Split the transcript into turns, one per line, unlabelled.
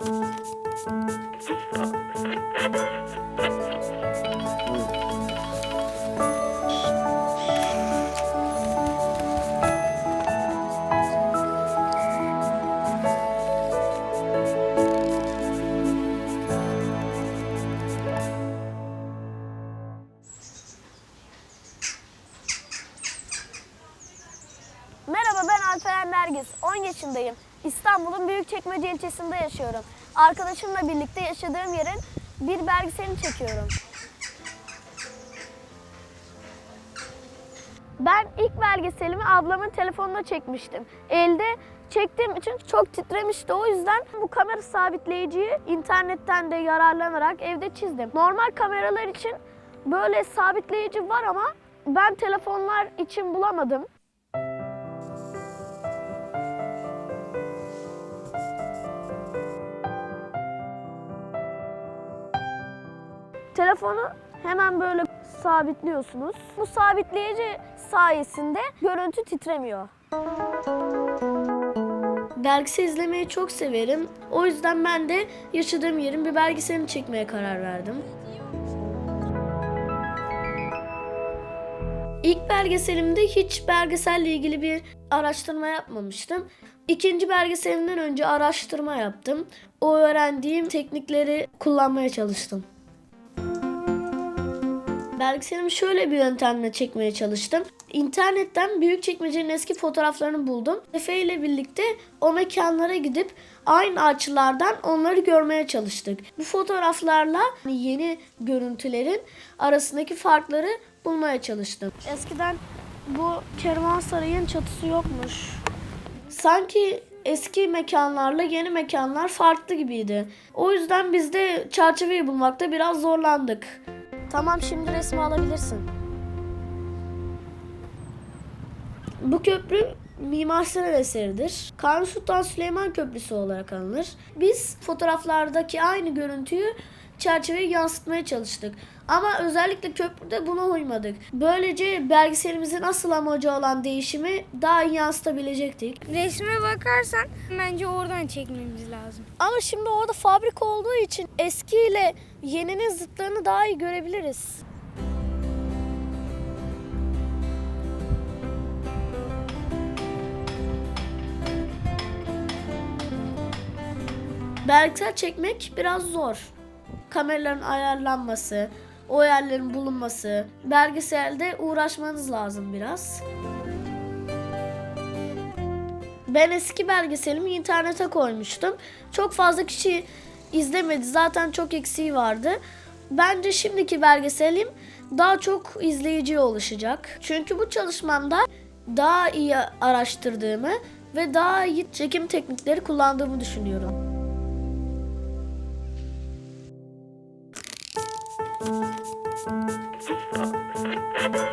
Merhaba ben Alperen Nergis. 10 yaşındayım. İstanbul'un Büyükçekmece ilçesinde yaşıyorum. Arkadaşımla birlikte yaşadığım yerin bir belgeselini çekiyorum. Ben ilk belgeselimi ablamın telefonuna çekmiştim. Elde çektiğim için çok titremişti. O yüzden bu kamera sabitleyiciyi internetten de yararlanarak evde çizdim. Normal kameralar için böyle sabitleyici var ama ben telefonlar için bulamadım. Telefonu hemen böyle sabitliyorsunuz. Bu sabitleyici sayesinde görüntü titremiyor. Belgesel izlemeyi çok severim. O yüzden ben de yaşadığım yerin bir belgeselini çekmeye karar verdim. İlk belgeselimde hiç belgeselle ilgili bir araştırma yapmamıştım. İkinci belgeselimden önce araştırma yaptım. O öğrendiğim teknikleri kullanmaya çalıştım. Belgeselimi şöyle bir yöntemle çekmeye çalıştım. İnternetten Büyükçekmece'nin eski fotoğraflarını buldum. Efe ile birlikte o mekanlara gidip aynı açılardan onları görmeye çalıştık. Bu fotoğraflarla yeni görüntülerin arasındaki farkları bulmaya çalıştım. Eskiden bu kervansarayın çatısı yokmuş. Sanki eski mekanlarla yeni mekanlar farklı gibiydi. O yüzden biz de çerçeveyi bulmakta biraz zorlandık. Tamam şimdi resmi alabilirsin. Bu köprü Mimar Sinan eseridir. Kanuni Sultan Süleyman Köprüsü olarak anılır. Biz fotoğraflardaki aynı görüntüyü çerçeveye yansıtmaya çalıştık. Ama özellikle köprüde buna uymadık. Böylece belgeselimizin asıl amacı olan değişimi daha iyi yansıtabilecektik.
Resme bakarsan bence oradan çekmemiz lazım.
Ama şimdi orada fabrika olduğu için eski ile yeninin zıtlarını daha iyi görebiliriz. Belgesel çekmek biraz zor. Kameraların ayarlanması, o yerlerin bulunması, belgeselde uğraşmanız lazım biraz. Ben eski belgeselimi internete koymuştum. Çok fazla kişi izlemedi. Zaten çok eksiği vardı. Bence şimdiki belgeselim daha çok izleyiciye ulaşacak. Çünkü bu çalışmamda daha iyi araştırdığımı ve daha iyi çekim teknikleri kullandığımı düşünüyorum. Thank you.